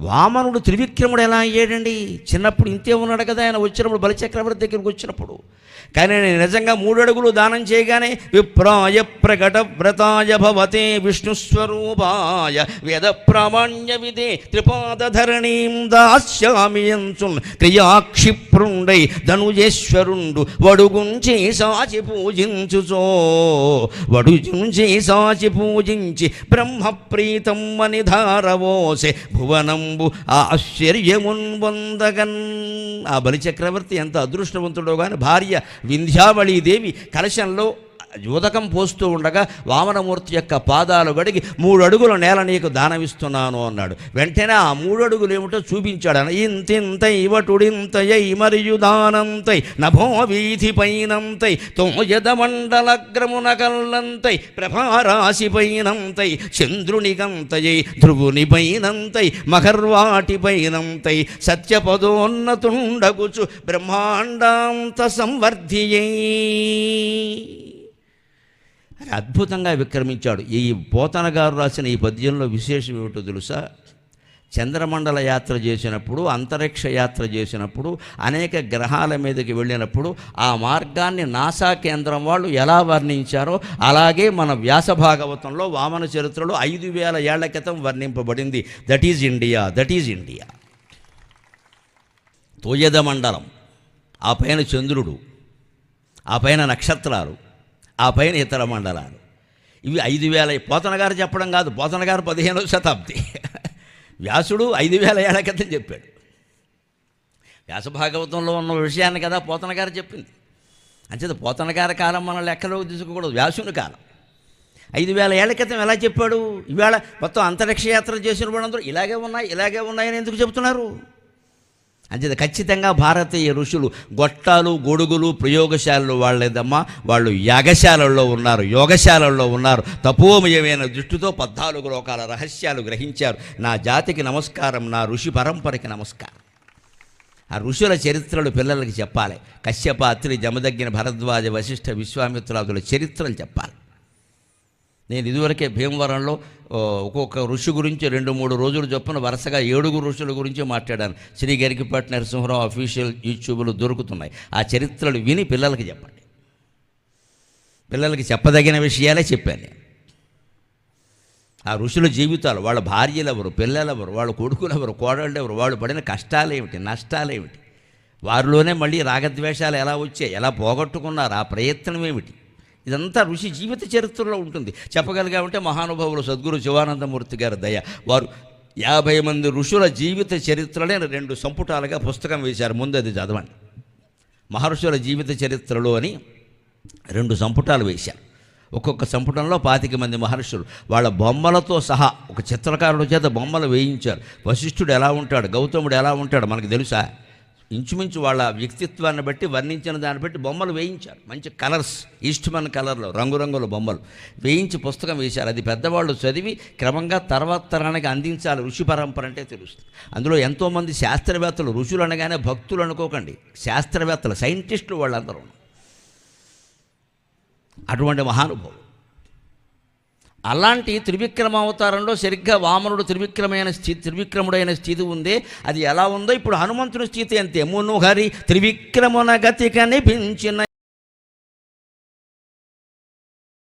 వామనుడు త్రివిక్రముడు ఎలా అయ్యాడండి? చిన్నప్పుడు ఇంతే ఉన్నాడు కదా ఆయన వచ్చినప్పుడు బలిచక్రవర్తి దగ్గరికి వచ్చినప్పుడు. కానీ నేను నిజంగా మూడు అడుగులు దానం చేయగానే విప్రాయ ప్రకట వ్రతాయ భవతే విష్ణుస్వరూపాయ వేద ప్రామాణ్య విదే త్రిపాదధరణీం దాస్యామి క్రియాక్షిప్రుండై ధనుజేశ్వరుండు వడుగుంచి సాచి పూజించుచో. వడుగుంచి సాచి పూజించి బ్రహ్మప్రీతం అని ధారవోసే భువనంబు ఆశ్చర్యమున్ పొందగన్ ఆ బలిచక్రవర్తి ఎంత అదృష్టవంతుడో కానీ భార్య వింధ్యావళీదేవి కలశంలో యువతకం పోస్తూ ఉండగా వామనమూర్తి యొక్క పాదాలు గడిగి మూడు అడుగుల నేల నీకు దానమిస్తున్నాను అన్నాడు. వెంటనే ఆ మూడు అడుగులు ఏమిటో చూపించాడు. అని ఇంతింతై వటుడింతయై మరియు దానంతై నభో వీధి పైనంతై తోయదమండలగ్రమున కల్లంతై ప్రభారాశి పైనంతై చంద్రునిగంతయై ధ్రువుని పైనంతై మహర్వాటి పైనంతై సత్యపదోన్నతుండగుచు బ్రహ్మాండాంత సంవర్ధియై. అద్భుతంగా విక్రమించాడు. ఈ పోతన గారు రాసిన ఈ పద్యంలో విశేషం ఏమిటో తెలుసా? చంద్రమండల యాత్ర చేసినప్పుడు అంతరిక్ష యాత్ర చేసినప్పుడు అనేక గ్రహాల మీదకి వెళ్ళినప్పుడు ఆ మార్గాన్ని నాసా కేంద్రం వాళ్ళు ఎలా వర్ణించారో అలాగే మన వ్యాస భాగవతంలో వామన చరిత్రలో ఐదు వేల ఏళ్ళ క్రితం వర్ణింపబడింది. That is India that is India తోయద మండలం ఆ పైన చంద్రుడు ఆ పైన నక్షత్రాలు ఆ పైన ఇతర మండలాలు. ఇవి ఐదు వేల పోతన గారు చెప్పడం కాదు పోతన గారు పదిహేనవ శతాబ్ది. వ్యాసుడు ఐదు వేల ఏళ్ళ క్రితం చెప్పాడు. వ్యాస భాగవతంలో ఉన్న విషయాన్ని కదా పోతన గారు చెప్పింది. అంచేత పోతన గారి కాలం మన లెక్కలోకి తీసుకోకూడదు వ్యాసుని కాలం. ఐదు వేల ఏళ్ళ క్రితం ఎలా చెప్పాడు? ఈవేళ మొత్తం అంతరిక్ష యాత్ర చేసిన వాళ్ళందరూ ఇలాగే ఉన్నాయి ఇలాగే ఉన్నాయని ఎందుకు చెబుతున్నారు అంచేత ఖచ్చితంగా భారతీయ ఋషులు గొట్టాలు గొడుగులు ప్రయోగశాలలు వాళ్ళేదమ్మా? వాళ్ళు యాగశాలల్లో ఉన్నారు యోగశాలల్లో ఉన్నారు. తపోమయమైన దృష్టితో పద్నాలుగు లోకాల రహస్యాలు గ్రహించారు. నా జాతికి నమస్కారం నా ఋషి పరంపరకి నమస్కారం. ఆ ఋషుల చరిత్రలు పిల్లలకి చెప్పాలి. కశ్యప అత్రి జమదగ్గిన భరద్వాజ వశిష్ఠ విశ్వామిత్రాదుల చరిత్రలు చెప్పాలి. నేను ఇదివరకే భీమవరంలో ఒక్కొక్క ఋషి గురించి రెండు మూడు రోజులు చొప్పున వరుసగా ఏడుగురు ఋషుల గురించి మాట్లాడాను. శ్రీ గరికిపాటి నరసింహరావు అఫీషియల్ యూట్యూబ్లు దొరుకుతున్నాయి. ఆ చరిత్రలు విని పిల్లలకి చెప్పండి. పిల్లలకి చెప్పదగిన విషయాలే చెప్పాను నేను. ఆ ఋషుల జీవితాలు వాళ్ళ భార్యలు ఎవరు పిల్లలు ఎవరు వాళ్ళ కొడుకులు ఎవరు కోడళ్ళు ఎవరు వాళ్ళు పడిన కష్టాలు ఏమిటి నష్టాలేమిటి? వారిలోనే మళ్ళీ రాగద్వేషాలు ఎలా వచ్చాయి ఎలా పోగొట్టుకున్నారు ఆ ప్రయత్నం ఏమిటి? ఇదంతా ఋషి జీవిత చరిత్రలో ఉంటుంది. చెప్పగలిగా ఉంటే మహానుభావులు సద్గురు శివానందమూర్తి గారి దయ. వారు యాభై మంది ఋషుల జీవిత చరిత్రలే రెండు సంపుటాలుగా పుస్తకం వేశారు. ముందు అది చదవండి. మహర్షుల జీవిత చరిత్రలో అని రెండు సంపుటాలు వేశారు. ఒక్కొక్క సంపుటంలో పాతిక మంది మహర్షులు. వాళ్ళ బొమ్మలతో సహా ఒక చిత్రకారుల చేత బొమ్మలు వేయించారు. వశిష్ఠుడు ఎలా ఉంటాడు? గౌతముడు ఎలా ఉంటాడు? మనకు తెలుసా? ఇంచుమించు వాళ్ళ వ్యక్తిత్వాన్ని బట్టి వర్ణించిన దాన్ని బట్టి బొమ్మలు వేయించారు. మంచి కలర్స్ ఈస్ట్మన్ కలర్లో రంగురంగుల బొమ్మలు వేయించి పుస్తకం వేశారు. అది పెద్దవాళ్ళు చదివి క్రమంగా తర్వాత తరానికి అందించాలి. ఋషి పరంపర అంటే తెలుస్తుంది. అందులో ఎంతోమంది శాస్త్రవేత్తలు ఋషులు అనగానే భక్తులు అనుకోకండి. శాస్త్రవేత్తలు సైంటిస్టులు వాళ్ళందరూ. అటువంటి మహానుభావులు. అలాంటి త్రివిక్రమ అవతారంలో సరిగ్గా వామనుడు త్రివిక్రమైన స్థితి త్రివిక్రముడైన స్థితి ఉంది. అది ఎలా ఉందో ఇప్పుడు హనుమంతుని స్థితి అంతే. మునుహరి త్రివిక్రమున గతి కనిపించిన